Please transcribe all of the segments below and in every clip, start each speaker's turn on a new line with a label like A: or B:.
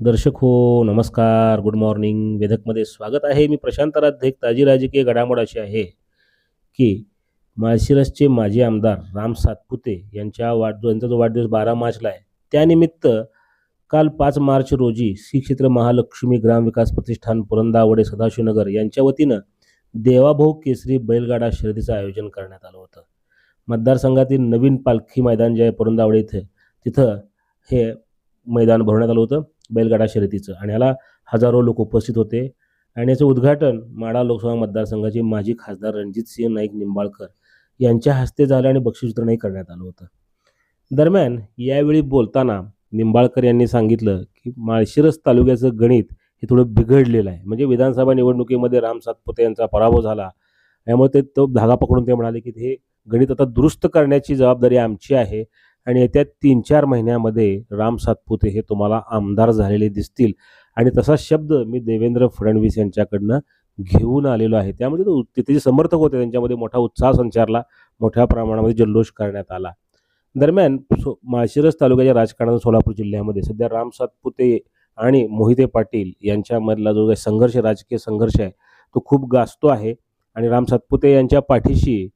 A: दर्शक हो नमस्कार गुड मॉर्निंग वेधकमध्ये स्वागत आहे. मी प्रशांत राध्ये ताजी राजकीय घडामोड अशी आहे की माळशिरसचे माजी आमदार राम सातपुते यांच्या वाढदिवस यांचा जो वाढदिवस बारा मार्चला आहे त्यानिमित्त काल पाच मार्च रोजी श्री क्षेत्र महालक्ष्मी ग्राम विकास प्रतिष्ठान पुरंदावडे सदाशिवनगर यांच्या वतीनं देवाभाऊ केसरी बैलगाडा शर्यतीचं आयोजन करण्यात आलं होतं. मतदारसंघातील नवीन पालखी मैदान जे आहे पुरंदावडे इथे तिथं हे मैदान भरवण्यात आलं होतं. बैलगाडा शर्यतीचं. आणि याला हजारो लोक उपस्थित होते. आणि याचं उद्घाटन माडा लोकसभा मतदारसंघाचे माजी खासदार रणजित सिंह नाईक निंबाळकर यांच्या हस्ते झालं आणि बक्षीस वितरणही करण्यात आलं होतं. दरम्यान यावेळी बोलताना निंबाळकर यांनी सांगितलं की माळशिरस तालुक्याचं गणित हे थोडं बिघडलेलं आहे. म्हणजे विधानसभा निवडणुकीमध्ये राम सातपुते यांचा पराभव झाला. त्यामुळे ते तो धागा पकडून ते म्हणाले की हे गणित आता दुरुस्त करण्याची जबाबदारी आमची आहे. आणि येत्या तीन चार महिन्यामध्ये राम सातपुते हे तुम्हाला आमदार झालेले दिसतील. आणि तसा शब्द मी देवेंद्र फडणवीस यांच्याकडनं घेऊन आलेलो आहे. त्यामध्ये तो तिथे जे समर्थक होते त्यांच्यामध्ये मोठा उत्साह संचारला मोठ्या प्रमाणामध्ये जल्लोष करण्यात आला. दरम्यान सो माळशिरस तालुक्याच्या राजकारणात सोलापूर जिल्ह्यामध्ये सध्या राम सातपुते आणि मोहिते पाटील यांच्यामधला जो काही संघर्ष राजकीय संघर्ष आहे तो खूप गाजतो आहे. आणि राम सातपुते यांच्या पाठीशी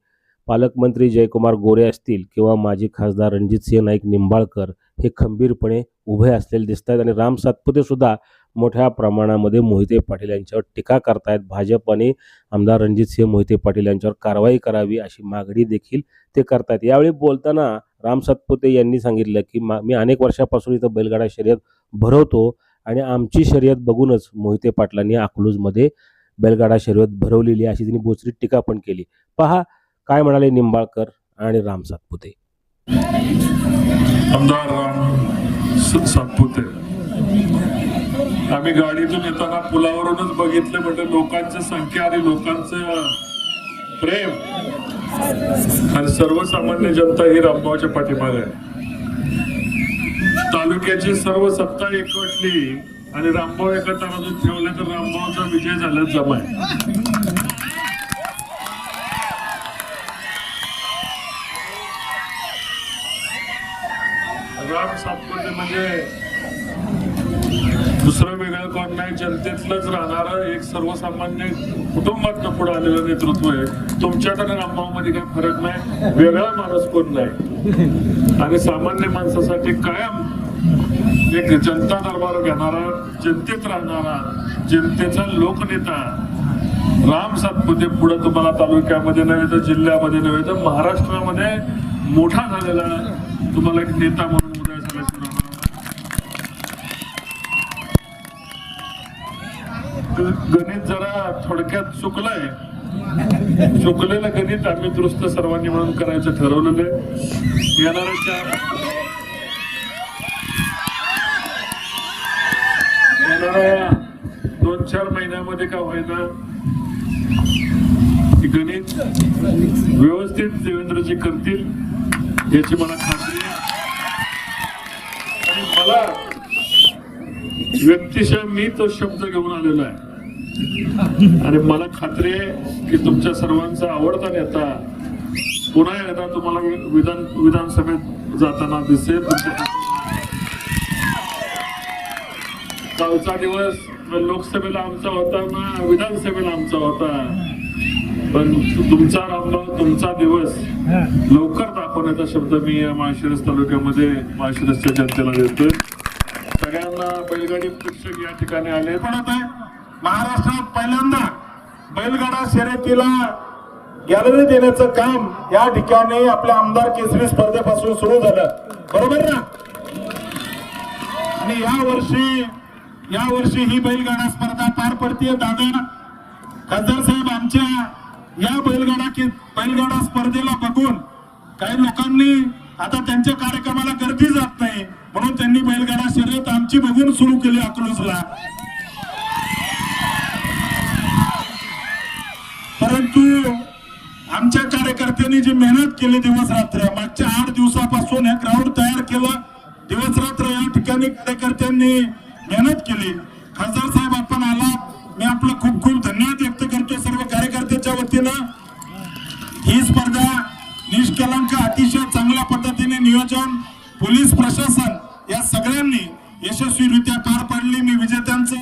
A: पालकमंत्री जयकुमार गोरे असतील किंवा माजी खासदार रणजितसिंह नाईक निंबाळकर हे खंबीरपणे उभे असलेले दिसत आहेत आणि राम सातपुते सुद्धा मोठ्या प्रमाणामध्ये मोहिते पाटील यांच्यावर टीका करतायत. भाजप आणि आमदार रणजितसिंह मोहिते पाटील यांच्यावर कारवाई करावी अशी मागणी देखील ते करतायत. यावेळी बोलताना राम सातपुते यांनी सांगितलं की मा मी अनेक वर्षापासून इथं बैलगाडा शर्यत भरवतो आणि आमची शर्यत बघूनच मोहिते पाटलांनी अकलूजमध्ये बैलगाडा शर्यत भरवलेली अशी त्यांनी बोचरी टीका पण केली. पहा काय म्हणाले निंबाळकर आणि राम सातपुते?
B: आमदार राम सातपुते. आम्ही गाडीतून येताना पुलावरूनच बघितलं म्हणजे लोकांची संख्या आणि लोकांचं प्रेम. आणि सर्वसामान्य जनता ही रामभाऊच्या पाठीमागे आहे. तालुक्याची सर्व सत्ता एकवटली आणि रामभाव एका तारातून ठेवले तर रामभावचा विजय झाला जमाय राम सातपुते म्हणजे दुसरं वेगळं कोण नाही जनतेतलंच राहणारं एक सर्वसामान्य कुटुंबातनं पुढे आलेलं नेतृत्व आहे. तुमच्यात आणि रामभाऊ काही फरक नाही वेगळा माणूस कोण नाही. आणि सामान्य माणसासाठी कायम एक जनता दरबार घेणारा जनतेत राहणारा जनतेचा लोकनेता राम सातपुते पुढे तुम्हाला तालुक्यामध्ये नव्हे तर जिल्ह्यामध्ये नव्हे तर महाराष्ट्रामध्ये मोठा झालेला तुम्हाला एक नेता म्हणून गणित जरा थोडक्यात चुकलंय. चुकलेलं गणित आम्ही दुरुस्त सर्वांनी म्हणून करायचं ठरवलेलं आहे. येणाऱ्या चार येणाऱ्या दोन चार महिन्यामध्ये का होईना गणित व्यवस्थित देवेंद्रजी करतील याची मला खात्री आहे. आणि मला व्यक्तिशः मी तो शब्द घेऊन आलेला आहे. आणि मला खात्री आहे की तुमच्या सर्वांचा आवडता नेता पुन्हा एकदा तुम्हाला विधान विधानसभेत जाताना दिसेल. तुमच्या कालचा दिवस म्हणजे लोकसभेला आमचा होता ना विधानसभेला आमचा होता. पण तुमचा रामभाव तुमचा दिवस लवकर दाखवण्याचा शब्द मी या माळशिरस तालुक्यामध्ये माळशिरसच्या जनतेला देतोय. सगळ्यांना बैलगाडी प्रेक्षक या ठिकाणी आले. पण आता महाराष्ट्रात पहिल्यांदा बैलगाडा शर्यतीला गॅलरी देण्याचं काम या ठिकाणी आपल्या आमदार केसरी स्पर्धेपासून सुरू झालं. बरोबर ना? आणि या वर्षी या वर्षी ही बैलगाडा स्पर्धा पार पडतीये. दादा खासदार साहेब आमच्या या बैलगाडा की बैलगाडा स्पर्धेला बघून काही लोकांनी आता त्यांच्या कार्यक्रमाला गर्दी जात नाही. म्हणून त्यांनी बैलगाडा शर्यत आमची बघून सुरू केली अकलूजला. परंतु आमच्या कार्यकर्त्यांनी जी मेहनत केली दिवस रात्र मागच्या आठ दिवसापासून हे ग्राउंड तयार केलं. दिवस रात्र या ठिकाणी कार्यकर्त्यांनी मेहनत केली. खासदार साहेब आपण आला मी आपलं खूप खूप धन्यवाद व्यक्त करतो सर्व कार्यकर्त्यांच्या वतीनं. ही स्पर्धा निष्कलंक अतिशय चांगल्या पद्धतीने नियोजन पोलीस प्रशासन या सगळ्यांनी
C: यशस्वीरित्या पार पाडली. मी विजेत्यांचं